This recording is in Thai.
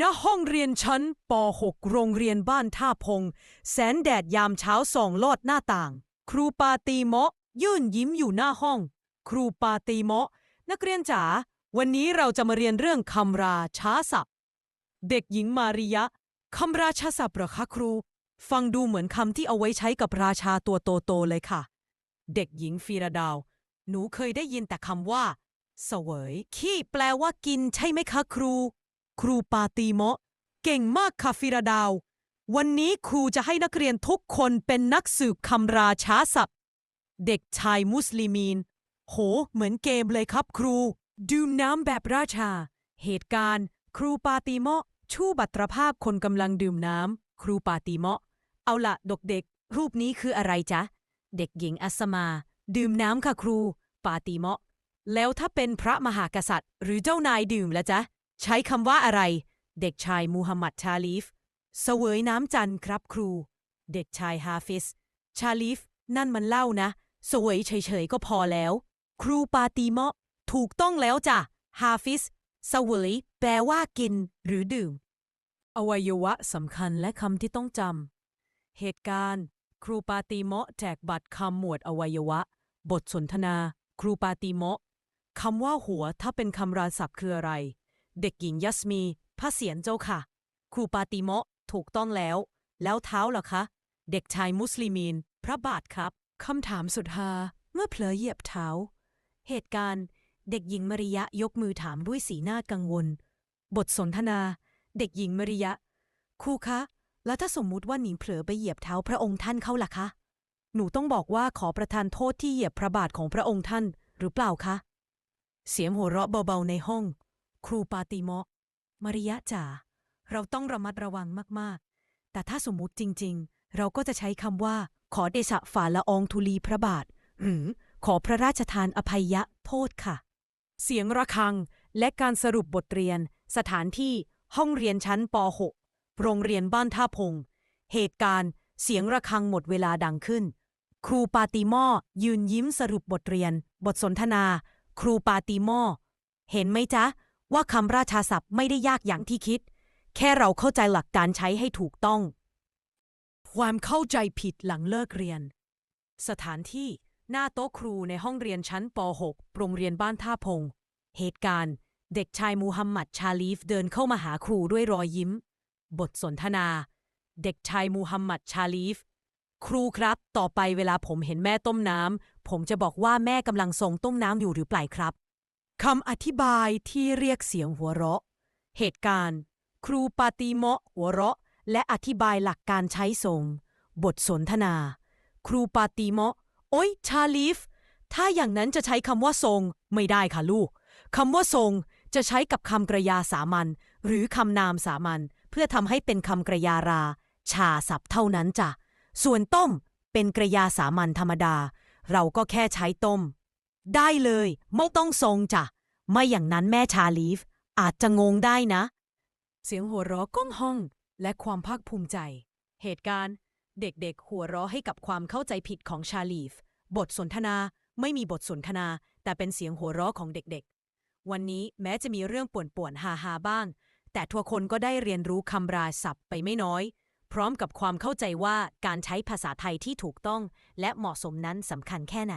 ณห้องเรียนชั้นป .6 โรงเรียนบ้านท่าพง แสนแดดยามเช้าส่องลอดหน้าต่าง ครูปาตีเมาะ ยื่นยิ้มอยู่หน้าห้อง ครูปาตีเมาะ นักเรียนจ๋าวันนี้เราจะมาเรียนเรื่องคำราช้าศัพท์ เด็กหญิงมาริยะคำราชาศัพท์หรอคะครู ฟังดูเหมือนคำที่เอาไว้ใช้กับราชาตัวโตๆเลยค่ะ เด็กหญิงฟีราดาว หนูเคยได้ยินแต่คำว่า เสวย ขี้แปลว่ากินใช่ไหมคะครู ครูปาตีเมะเก่งมากค่ะฟิราดาว วันนี้ครูจะให้นักเรียนทุกคนเป็นนักสืบคำราช้าศัพท์ เด็กชายมุสลิมีน โห เหมือนเกมเลยครับครู ดื่มน้ำแบบราชา เหตุการณ์ ครูปาตีเมะชู่บัตรภาพคนกำลังดื่มน้ำครูปาตีเมะเอาละดกเด็กรูปนี้คืออะไรจ๊ะ เด็กหญิงอัสมา ดื่มน้ำค่ะครู ปาตีเมะแล้วถ้าเป็นพระมหากษัตริย์ หรือเจ้านายดื่มละจ๊ะ ใช้คำว่าอะไร เด็กชายมูฮัมหมัดชาลีฟเสวยน้ำจันทร์ครับครู เด็กชายฮาฟิส ชาลีฟ นั่นมันเล้านะ เสวยเฉยๆก็พอแล้ว ครูปาตีมะถูกต้องแล้วจ้ะฮาฟิสเสวยแปลว่ากิน หรือดื่ม อวัยวะสำคัญและคำที่ต้องจำ เหตุการณ์ ครูปาตีมะแจกบัตรคำหมวดอวัยวะ บทสนทนา ครูปาตีมะคำว่าหัวถ้าเป็นคำราศัพท์คืออะไร เด็กหญิงยัสมีพระเสียรเจ้าค่ะ ครูปาติมะถูกต้องแล้ว แล้วเท้าล่ะคะ เด็กชายมุสลิมีน พระบาทครับคำถามสุดฮาเมื่อเผลอเหยียบเท้า เหตุการณ์เด็กหญิงมริยะยกมือถามด้วยสีหน้ากังวล บทสนทนา เด็กหญิงมริยะ ครูคะ แล้วถ้าสมมุติว่าหนิงเผลอไปเหยียบเท้าพระองค์ท่านเข้าล่ะคะ หนูต้องบอกว่าขอประทานโทษที่เหยียบพระบาทของพระองค์ท่าน หรือเปล่าคะ เสียงหัวเราะเบาๆในห้อง ครูปาติเมะมาริยะจ๋าเราต้องระมัดระวังมากๆ แต่ถ้าสมมุติจริง ๆ เราก็จะใช้คำว่า ขอเดชะฝ่าละอองธุลีพระบาท หรือ ขอพระราชทานอภัยยะโทษค่ะ เสียงระฆังและการสรุปบทเรียน สถานที่ห้องเรียนชั้นป .6 โรงเรียนบ้านท่าพง เหตุการณ์ เสียงระฆังหมดเวลาดังขึ้น ครูปาติมอยืนยิ้มสรุปบทเรียน บทสนทนา ครูปาติมอเห็นไหมจ๊ะ ว่าคำราชาศัพท์ไม่ได้ยากอย่างที่คิด แค่เราเข้าใจหลักการใช้ให้ถูกต้อง ความเข้าใจผิดหลังเลิกเรียน สถานที่หน้าโต๊ะครูในห้องเรียนชั้นป .6 โรงเรียนบ้านท่าพง เหตุการณ์ เด็กชายมูฮัมหมัดชาลีฟเดินเข้ามาหาครูด้วยรอยยิ้ม บทสนทนา เด็กชายมูฮัมหมัดชาลีฟ ครูครับ ต่อไปเวลาผมเห็นแม่ต้มน้ำผมจะบอกว่าแม่กำลังทรงต้มน้ำอยู่หรือเปล่าครับ คำอธิบายที่เรียกเสียงหัวเราะ เหตุการณ์ ครูปาติเมาะหัวเราะ และอธิบายหลักการใช้ทรง บทสนทนา ครูปาติเมาะ โอ๊ย ชาลีฟ ถ้าอย่างนั้นจะใช้คำว่าทรง ไม่ได้ค่ะลูกคำว่าทรงจะใช้กับคำกริยาสามัญหรือคำนามสามัญเพื่อทำให้เป็นคำกริยารา ชาศัพท์เท่านั้นจ้ะ ส่วนต้มเป็นกริยาสามัญธรรมดา เราก็แค่ใช้ต้ม ได้เลย ไม่ต้องทรงจ้ะ ไม่อย่างนั้นแม่ชาลีฟ อาจจะงงได้นะ เสียงหัวเราะก้องห้อง และความภาคภูมิใจ เหตุการณ์ เด็กๆ หัวเราะให้กับความเข้าใจผิดของชาลีฟ บทสนทนาไม่มีบทสนทนา แต่เป็นเสียงหัวเราะของเด็กๆ วันนี้แม้จะมีเรื่องป่วนๆฮาๆบ้าง แต่ทุกคนก็ได้เรียนรู้คำราศัพท์ไปไม่น้อย พร้อมกับความเข้าใจว่าการใช้ภาษาไทยที่ถูกต้อง และเหมาะสมนั้นสำคัญแค่ไหน